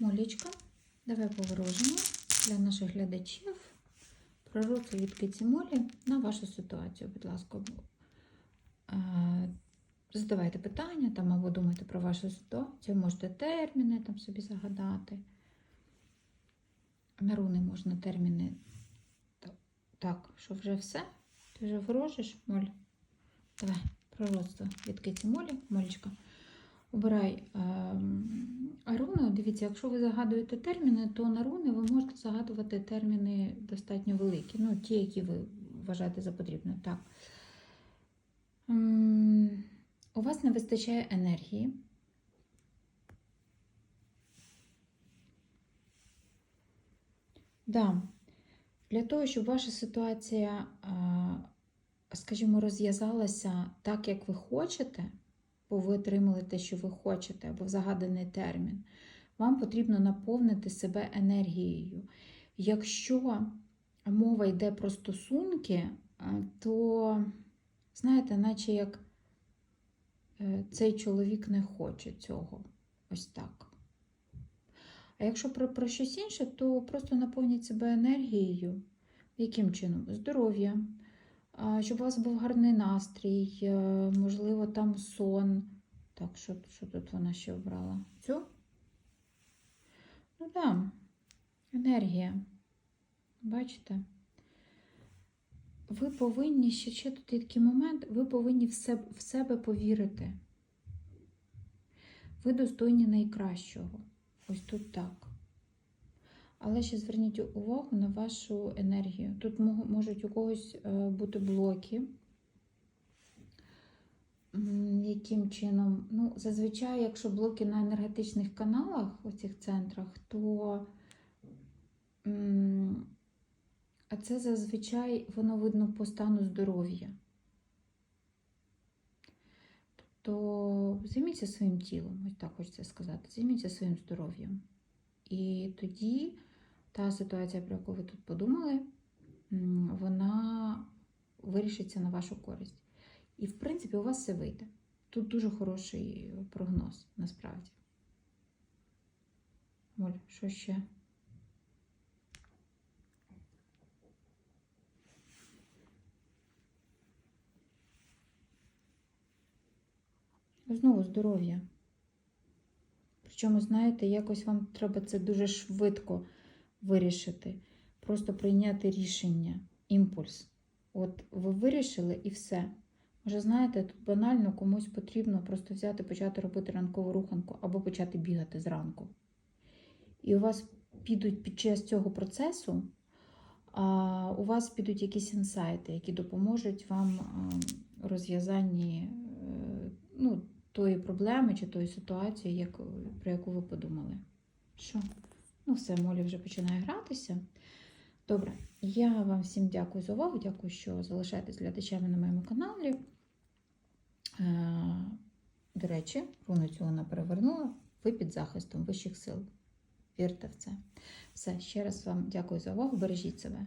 Молічка, давай поворожимо для наших глядачів. Пророцтво від Киці Молі на вашу ситуацію, будь ласка. Е, Задавайте питання там, або думайте про вашу ситуацію, можете терміни там собі загадати. На можна терміни. Так, що вже все? Ти вже ворожиш, Моль? Давай, пророцтво від Киці Молі, Молічка. Обирай руни. Дивіться, якщо ви загадуєте терміни, то на руни ви можете загадувати терміни достатньо великі. Ну, ті, які ви вважаєте за потрібне. Так. У вас не вистачає енергії. Да. Для того, щоб ваша ситуація, скажімо, розв'язалася так, як ви хочете, бо ви отримали те, що ви хочете, або в загаданий термін, вам потрібно наповнити себе енергією. Якщо мова йде про стосунки, то, знаєте, наче як е, цей чоловік не хоче цього. Ось так. А якщо про, про щось інше, то просто наповніть себе енергією. Яким чином? Здоров'я, щоб у вас був гарний настрій, е, можливо, там сон. Так, що, що тут вона ще обрала? Цю? Да. енергія. Бачите? Ви повинні, ще, ще тут є такий момент, ви повинні в себе, в себе повірити. Ви достойні найкращого. Ось тут так. Але ще зверніть увагу на вашу енергію. Тут можуть у когось е, бути блоки. Яким чином? Ну, зазвичай, якщо блоки на енергетичних каналах, у цих центрах, то а це зазвичай воно видно по стану здоров'я. Тобто займіться своїм тілом, ось так хочеться сказати, займіться своїм здоров'ям. І тоді та ситуація, про яку ви тут подумали, вона вирішиться на вашу користь. І, в принципі, у вас все вийде. Тут дуже хороший прогноз, насправді. Оль, що ще? Знову здоров'я. Причому, знаєте, якось вам треба це дуже швидко вирішити. Просто прийняти рішення, імпульс. От ви вирішили і все. Може, знаєте, тут банально комусь потрібно просто взяти, почати робити ранкову руханку або почати бігати зранку. І у вас підуть під час цього процесу, а, у вас підуть якісь інсайти, які допоможуть вам у розв'язанні е, ну, тої проблеми чи тої ситуації, як, про яку ви подумали. Що? Ну, все, Молі вже починає гратися. Добре, я вам всім дякую за увагу. Дякую, що залишаєтесь глядачами на моєму каналі. Е, До речі, руну цього вона перевернула. Ви під захистом вищих сил. Вірте в це. Все, ще раз вам дякую за увагу. Бережіть себе.